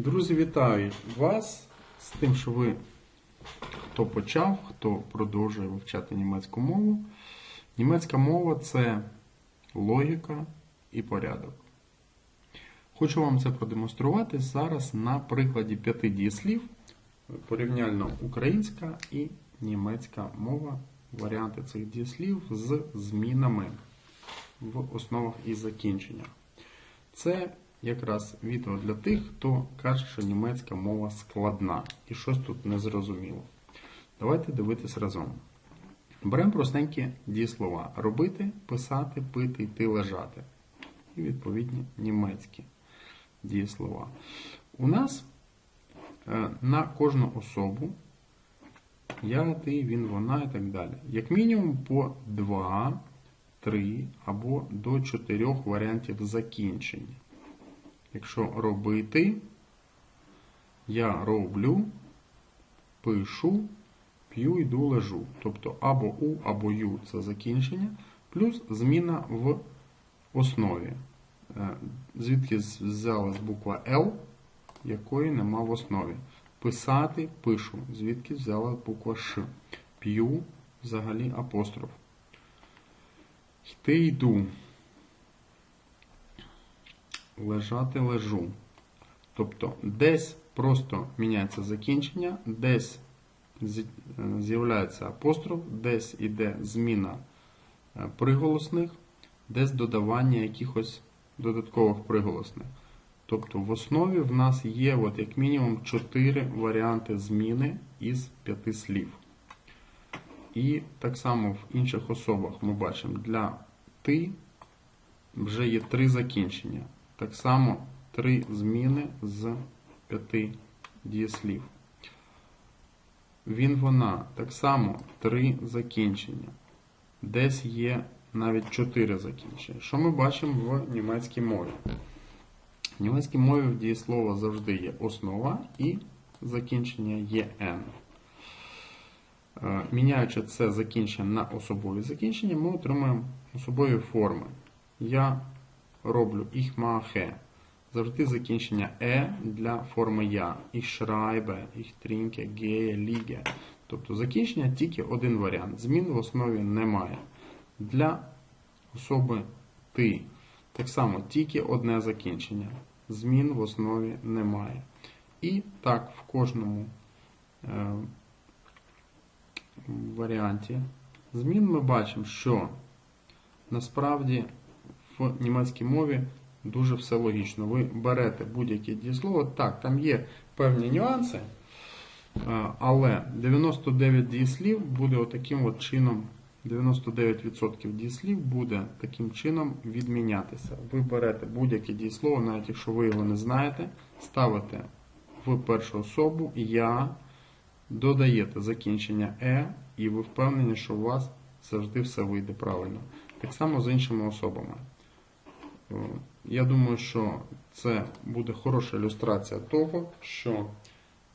Друзі, вітаю вас з тим, що ви хто почав, хто продовжує вивчати німецьку мову. Німецька мова це логіка і порядок. Хочу вам це продемонструвати зараз на прикладі п'яти дієслів, порівняльно українська і німецька мова, варіанти цих дієслів з змінами в основах і закінченнях. Це якраз відео для тих, хто каже, що німецька мова складна і щось тут не зрозуміло. Давайте дивитись разом. Беремо простенькі дієслова: робити, писати, пити, йти, лежати. І відповідні німецькі дієслова. У нас е, на кожну особу я, ти, він, вона і так далі. Як мінімум по 2, 3 або до 4 варіантів закінчення. Якщо робити, я роблю, пишу, п'ю, йду, лежу. Тобто або у, або ю це закінчення, плюс зміна в основі. Е, Звідки взялась буква L, якої нема в основі. Писати, пишу, звідки взяла буква Ш. П'ю, взагалі апостроф. Йти йду. Лежати лежу. Тобто десь просто міняється закінчення, десь е, з'являється апостроф, десь іде зміна е, приголосних, десь додавання якихось додаткових приголосних. Тобто в основі в нас є от як мінімум 4 варіанти зміни із 5 слів. І так само в інших особах ми бачимо для ти вже є три закінчення. Так само три зміни з п'яти дієслів. Він, вона. Так само три закінчення. Десь є навіть чотири закінчення. Що ми бачимо в німецькій мові? В німецькій мові в дієслова завжди є основа і закінчення є «n». Е, Міняючи це закінчення на особові закінчення, ми отримуємо особові форми. Я роблю mache. Завжди закінчення е для форми я. Ich schreibe, ich trinke, gehe, liege. Тобто закінчення тільки один варіант. Змін в основі немає. Для особи ти. Так само тільки одне закінчення. Змін в основі немає. І так в кожному е, варіанті змін ми бачимо, що насправді в німецькій мові дуже все логічно. Ви берете будь-яке дієслово. Так, там є певні нюанси, е, але 99 дієслів буде отаким от чином. 99% дієслів буде таким чином відмінятися. Ви берете будь-яке дієслово, навіть якщо ви його не знаєте, ставите в першу особу я, додаєте закінчення е, і ви впевнені, що у вас завжди все вийде правильно. Так само з іншими особами. Е, Я думаю, що це буде хороша ілюстрація того, що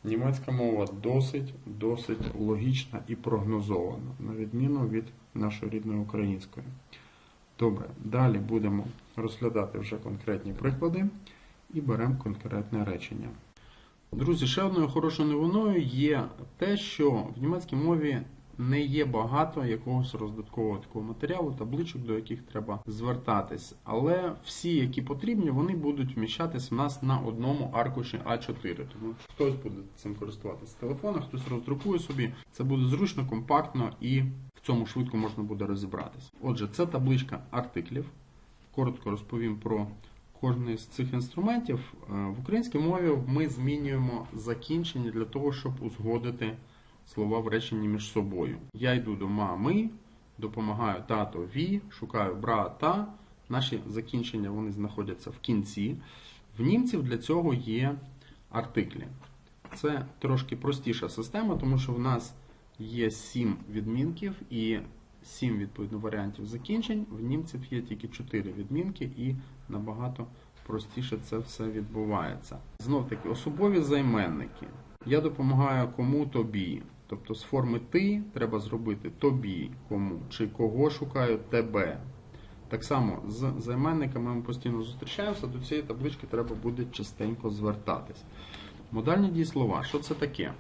німецька мова досить, досить логічна і прогнозована, на відміну від нашої рідної української. Добре, далі будемо розглядати вже конкретні приклади і беремо конкретне речення. Друзі, ще одною хорошою новиною є те, що в німецькій мові не є багато якогось роздаткового такого матеріалу, табличок, до яких треба звертатись. Але всі, які потрібні, вони будуть вміщатись в нас на одному аркуші А4. Тому хтось буде цим користуватися з телефона, хтось роздрукує собі. Це буде зручно, компактно і в цьому швидко можна буде розібратись. Отже, це табличка артиклів. Коротко розповім про кожний з цих інструментів. Е, В українській мові ми змінюємо закінчення для того, щоб узгодити слова в реченні між собою. Я йду до мами, допомагаю татові, шукаю брата. Наші закінчення вони знаходяться в кінці. В німців для цього є артиклі. Це трошки простіша система, тому що в нас є сім відмінків і сім відповідно варіантів закінчень. В німців є тільки чотири відмінки і набагато простіше це все відбувається. Знов таки, особові займенники. Я допомагаю кому тобі. Тобто з форми ти треба зробити тобі, кому, чи кого шукаю тебе. Так само з займенниками ми постійно зустрічаємося, до цієї таблички треба буде частенько звертатись. Модальні дієслова. Що це таке?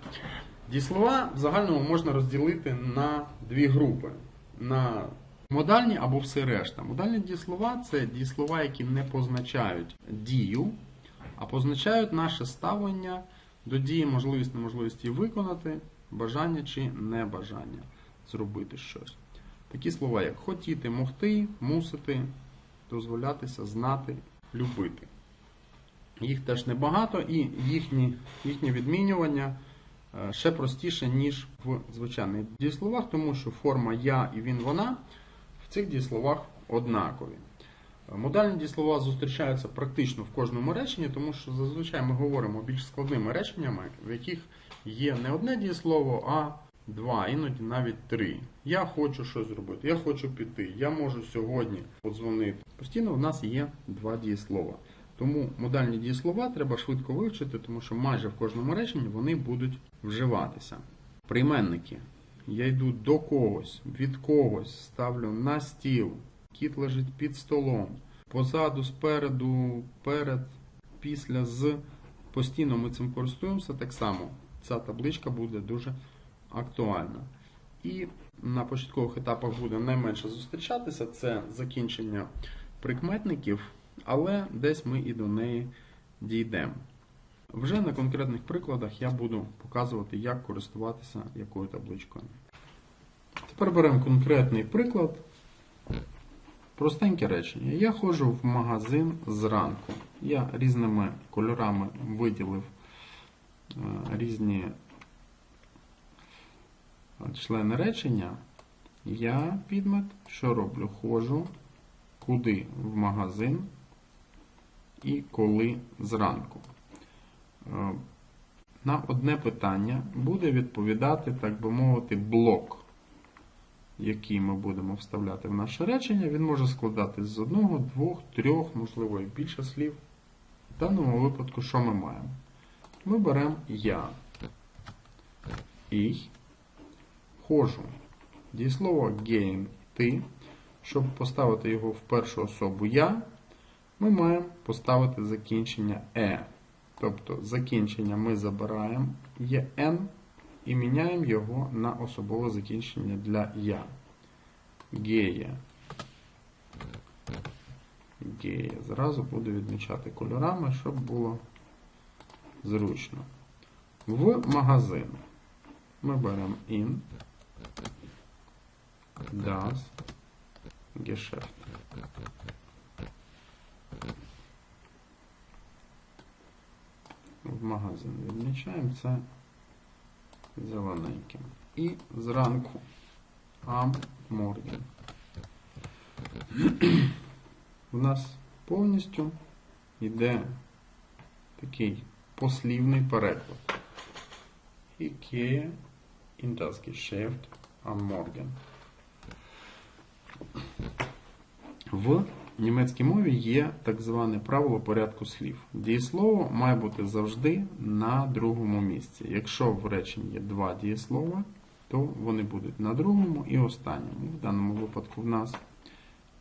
Дієслова в загальному можна розділити на дві групи. На модальні або все решта. Модальні дієслова це дієслова, які не позначають дію, а позначають наше ставлення до дії, можливість, неможливість її виконати, бажання чи небажання зробити щось. Такі слова, як хотіти, могти, мусити, дозволятися, знати, любити. Їх теж небагато, і їхні, їхнє відмінювання е, ще простіше, ніж в звичайних дієсловах, тому що форма я і він, вона в цих дієсловах однакові. Модальні дієслова зустрічаються практично в кожному реченні, тому що зазвичай ми говоримо більш складними реченнями, в яких є не одне дієслово, а два, іноді навіть три. Я хочу щось зробити, я хочу піти, я можу сьогодні подзвонити. Постійно в нас є два дієслова. Тому модальні дієслова треба швидко вивчити, тому що майже в кожному реченні вони будуть вживатися. Прийменники. Я йду до когось, від когось, ставлю на стіл, кіт лежить під столом, позаду, спереду, перед, після, з. Постійно ми цим користуємося так само. Ця табличка буде дуже актуальна. І на початкових етапах буде найменше зустрічатися це закінчення прикметників, але десь ми і до неї дійдемо. Вже на конкретних прикладах я буду показувати, як користуватися якою табличкою. Тепер беремо конкретний приклад. Простеньке речення. Я ходжу в магазин зранку. Я різними кольорами виділив е, різні члени речення. Я підмет, що роблю? Ходжу, куди в магазин і коли зранку. Е, На одне питання буде відповідати, так би мовити, блок, який ми будемо вставляти в наше речення. Він може складатись з одного, двох, трьох, можливо, і більше слів. В даному випадку, що ми маємо? Ми беремо я. І хожу. Дієслово gehen ти. Щоб поставити його в першу особу я, ми маємо поставити закінчення е. Тобто закінчення ми забираємо є n і міняємо його на особове закінчення для я. Гея. Гея. Зразу буду відмічати кольорами, щоб було зручно. В магазин ми беремо in, das, Geschäft. В магазин відмічаємо це зелененьким. І зранку am morgen. У нас повністю йде такий послівний переклад. Gehe in das Geschäft am Morgen. В німецькій мові є так зване правило порядку слів. Дієслово має бути завжди на другому місці. Якщо в реченні є два дієслова, то вони будуть на другому і останньому. В даному випадку в нас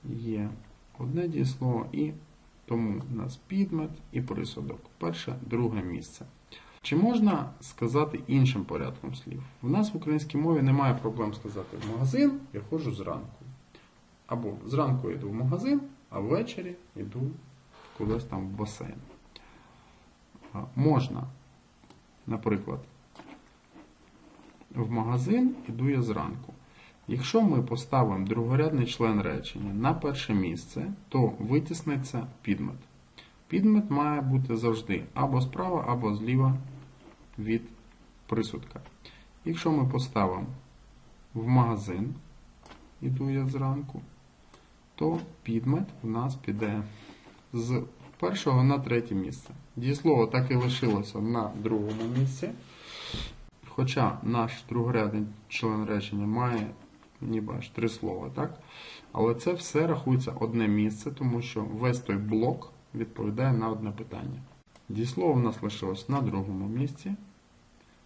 є одне дієслово, і тому в нас підмет і присудок. Перше, друге місце. Чи можна сказати іншим порядком слів? В нас в українській мові немає проблем сказати в магазин, я ходжу зранку. Або зранку я йду в магазин, а ввечері йду кудись там в басейн. Можна, наприклад, в магазин іду я зранку. Якщо ми поставимо другорядний член речення на перше місце, то витісниться підмет. Підмет має бути завжди або справа, або зліва від присудка. Якщо ми поставимо в магазин, іду я зранку, то підмет у нас піде з першого на третє місце. Дієслово так і лишилося на другому місці. Хоча наш другорядний член речення має ніби аж три слова, так? Але це все рахується одне місце, тому що весь той блок відповідає на одне питання. Дієслово в нас лишилось на другому місці.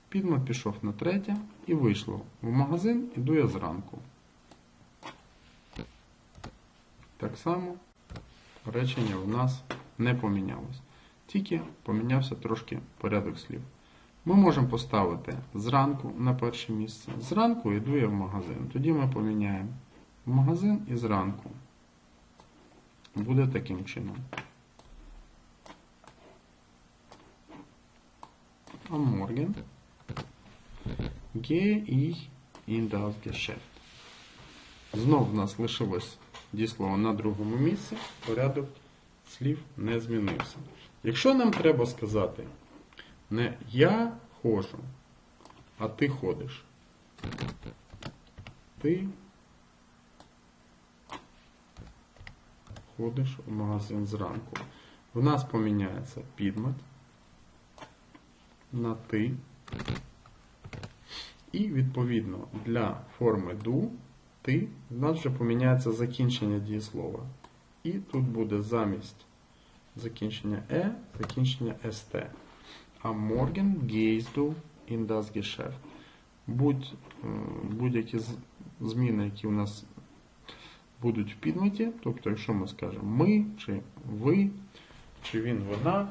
Підмет пішов на третє і вийшло. В магазин іду я зранку. Так само речення в нас не помінялось. Тільки помінявся трошки порядок слів. Ми можемо поставити зранку на перше місце. Зранку йду я в магазин. Тоді ми поміняємо магазин і зранку. Буде таким чином. Am Morgen gehe ich in das Geschäft. Знов в нас лишилось дієслово на другому місці, порядок слів не змінився. Якщо нам треба сказати не я ходжу, а ти ходиш. Ти ходиш у магазин зранку. В нас поміняється підмет на ти. І відповідно для форми do ти в нас вже поміняється закінчення дієслова. І тут буде замість закінчення е, закінчення st. А morgen gehst du in das Geschäft. Будь, е, будь-які зміни, які у нас будуть в підметі, тобто, якщо ми скажемо ми, чи ви, чи він, вона,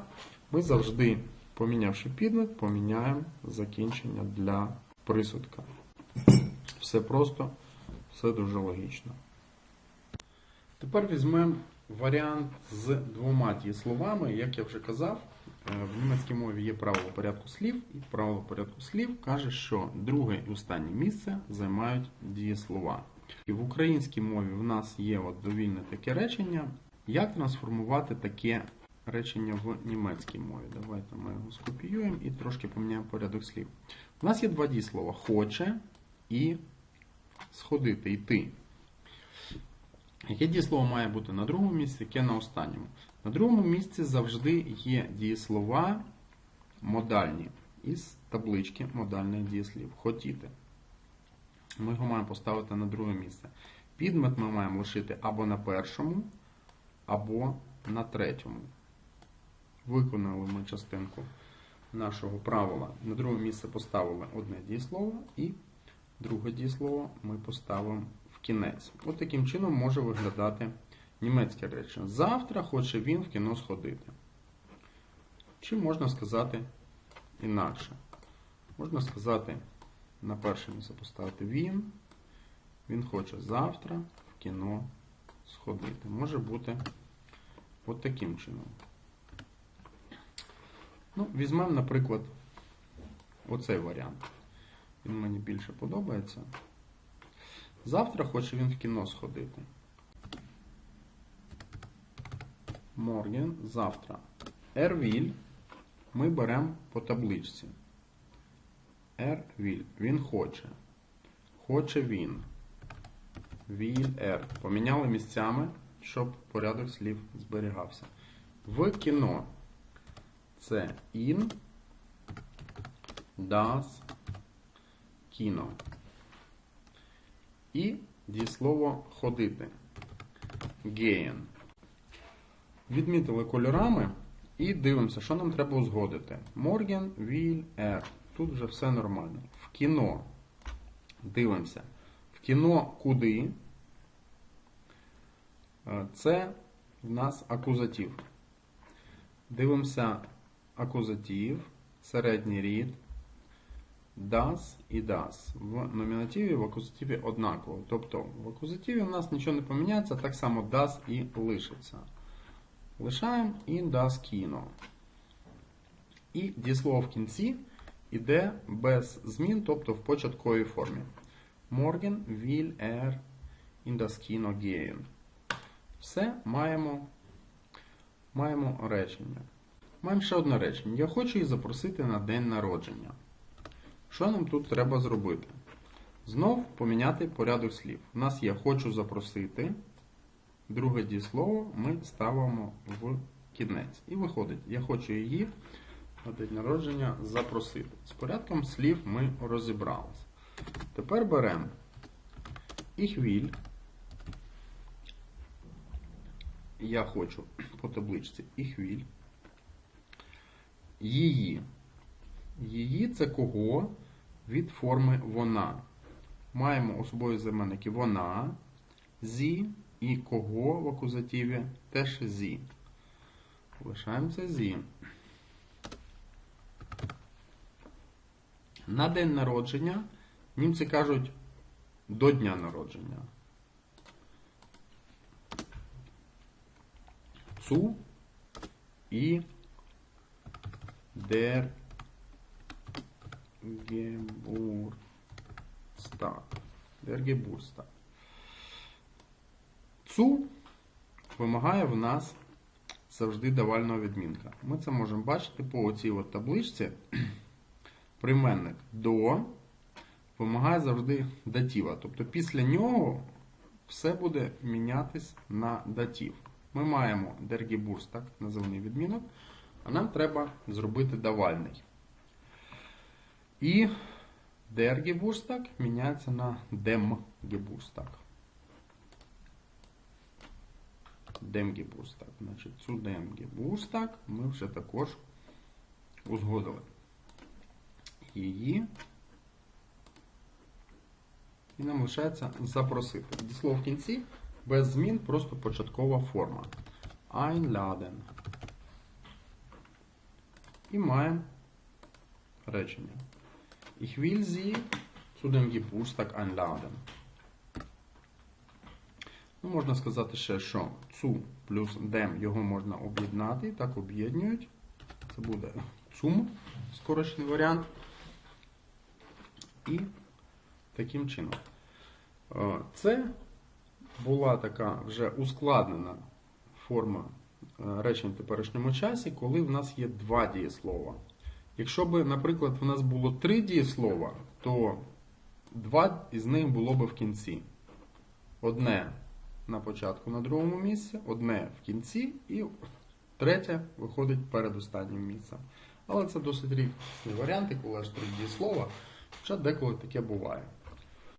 ми завжди, помінявши підмет, поміняємо закінчення для присудка. Все просто, все дуже логічно. Тепер візьмемо варіант з двома дієсловами. Як я вже казав, е, в німецькій мові є правило порядку слів, і правило порядку слів каже, що друге і останнє місце займають дієслова. І в українській мові в нас є от довільне таке речення. Як трансформувати таке речення в німецькій мові? Давайте ми його скопіюємо і трошки поміняємо порядок слів. У нас є два дієслова хоче і сходити, йти. Яке дієслово має бути на другому місці, яке на останньому? На другому місці завжди є дієслова модальні із таблички модальних дієслів. Хотіти. Ми його маємо поставити на друге місце. Підмет ми маємо лишити або на першому, або на третьому. Виконали ми частинку нашого правила. На друге місце поставили одне дієслово і друге дієслово ми поставимо в кінець. От таким чином може виглядати німецьке речення. Завтра хоче він в кіно сходити. Чи можна сказати інакше? Можна сказати, на перше місце поставити він. Він хоче завтра в кіно сходити. Може бути от таким чином. Ну, візьмемо, наприклад, оцей варіант. Мені більше подобається. Завтра хоче він в кіно сходити. Морген завтра. Ервіль ми беремо по табличці. Ервіль. Він хоче. Хоче він. Віль ер. Поміняли місцями, щоб порядок слів зберігався. В кіно. Це in das кіно. І дієслово ходити. Gehen. Відмітили кольорами і дивимося, що нам треба узгодити. Morgen, will, er. Тут вже все нормально. В кіно. Дивимося. В кіно куди? Е, Це в нас акузатив. Дивимося акузатив, середній рід, das і das. В номінативі, в акузативі однаково. Тобто в акузативі у нас нічого не поміняється, так само das і лишиться. Лишаємо in das кіно. І дієслово в кінці йде без змін, тобто в початковій формі. Morgen will er in das Kino gehen. Все маємо, маємо речення. Маємо ще одне речення. Я хочу її запросити на день народження. Що нам тут треба зробити? Знов поміняти порядок слів. У нас є хочу запросити. Друге дієслово ми ставимо в кінець. І виходить, я хочу її на день народження запросити. З порядком слів ми розібралися. Тепер беремо will. Я хочу по табличці will. Її. Її це кого від форми вона. Маємо особові займенники вона, зі, І кого в акузативі теж зі. Лишаємося зі. На день народження німці кажуть до дня народження. Цу і der Geburtstag. Der Geburtstag. Цу вимагає в нас завжди давального відмінка. Ми це можемо бачити по оцій от табличці. Прийменник до вимагає завжди датіва. Тобто після нього все буде мінятись на датів. Ми маємо der Geburtstag, називний відмінок, а нам треба зробити давальний. І der Geburtstag міняється на dem Geburtstag. Dem Geburtstag. Значить, цю dem Geburtstag ми вже також узгодили. Її. І нам лишається запросити. Дієслово в кінці без змін, просто початкова форма. Einladen. І маємо речення. Ich will Sie zu dem Geburtstag einladen. Ну, можна сказати ще, що цу плюс dem його можна об'єднати. Так об'єднують. Це буде цум, скорочений варіант. І таким чином. Е, Це була така вже ускладнена форма е, речень в теперішньому часі, коли в нас є два дієслова. Якщо б, наприклад, в нас було три дієслова, то два із них було б в кінці. Одне на початку на другому місці, одне в кінці, і третє виходить перед останнім місцем. Але це досить рідкісні варіанти, коли аж три дієслова, хоча деколи таке буває.